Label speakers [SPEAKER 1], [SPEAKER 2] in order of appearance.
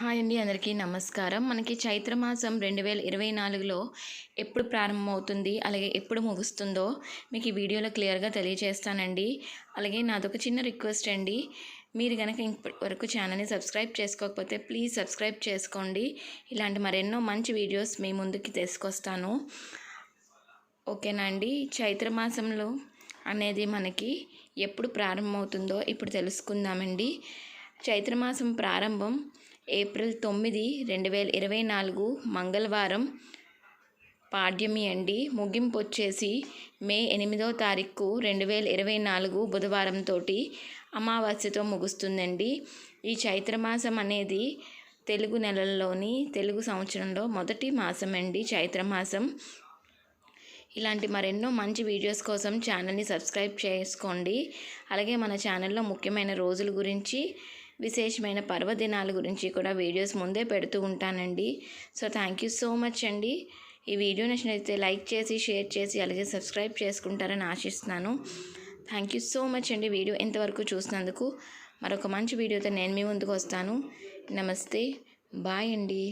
[SPEAKER 1] Hi అండి అందరికీ నమస్కారం. మనకి చైత్రమాసం రెండు వేల ఇరవై నాలుగులో ఎప్పుడు ప్రారంభమవుతుంది అలాగే ఎప్పుడు ముగుస్తుందో మీకు ఈ వీడియోలో క్లియర్గా తెలియజేస్తానండి అలాగే నాదొక చిన్న రిక్వెస్ట్ అండి. మీరు కనుక ఇప్పటి వరకు ఛానల్ని సబ్స్క్రైబ్ చేసుకోకపోతే ప్లీజ్ సబ్స్క్రైబ్ చేసుకోండి. ఇలాంటి మరెన్నో మంచి వీడియోస్ మీ ముందుకి తీసుకొస్తాను. ఓకేనా అండి? చైత్రమాసంలో అనేది మనకి ఎప్పుడు ప్రారంభమవుతుందో ఇప్పుడు తెలుసుకుందామండి. చైత్రమాసం ప్రారంభం ఏప్రిల్ తొమ్మిది రెండు వేల ఇరవై నాలుగు మంగళవారం పాడ్యమి అండి. ముగింపు వచ్చేసి మే ఎనిమిదో తారీఖు రెండు వేల ఇరవై నాలుగు బుధవారంతో అమావాస్యతో ముగుస్తుందండి. ఈ చైత్రమాసం అనేది తెలుగు నెలల్లోని తెలుగు సంవత్సరంలో మొదటి మాసం అండి చైత్రమాసం. ఇలాంటి మరెన్నో మంచి వీడియోస్ కోసం ఛానల్ని సబ్స్క్రైబ్ చేసుకోండి. అలాగే మన ఛానల్లో ముఖ్యమైన రోజుల గురించి విశేషమైన పర్వదినాల గురించి కూడా వీడియోస్ ముందే పెడుతూ ఉంటానండి. So thank you so much అండి. ఈ వీడియో నచ్చినైతే లైక్ చేసి షేర్ చేసి అలాగే సబ్స్క్రైబ్ చేసుకుంటారని ఆశిస్తున్నాను. థ్యాంక్ యూ సో మచ్ అండి వీడియో ఇంతవరకు చూసినందుకు. మరొక మంచి వీడియోతో నేను మీ ముందుకు వస్తాను. నమస్తే. బాయ్ అండి.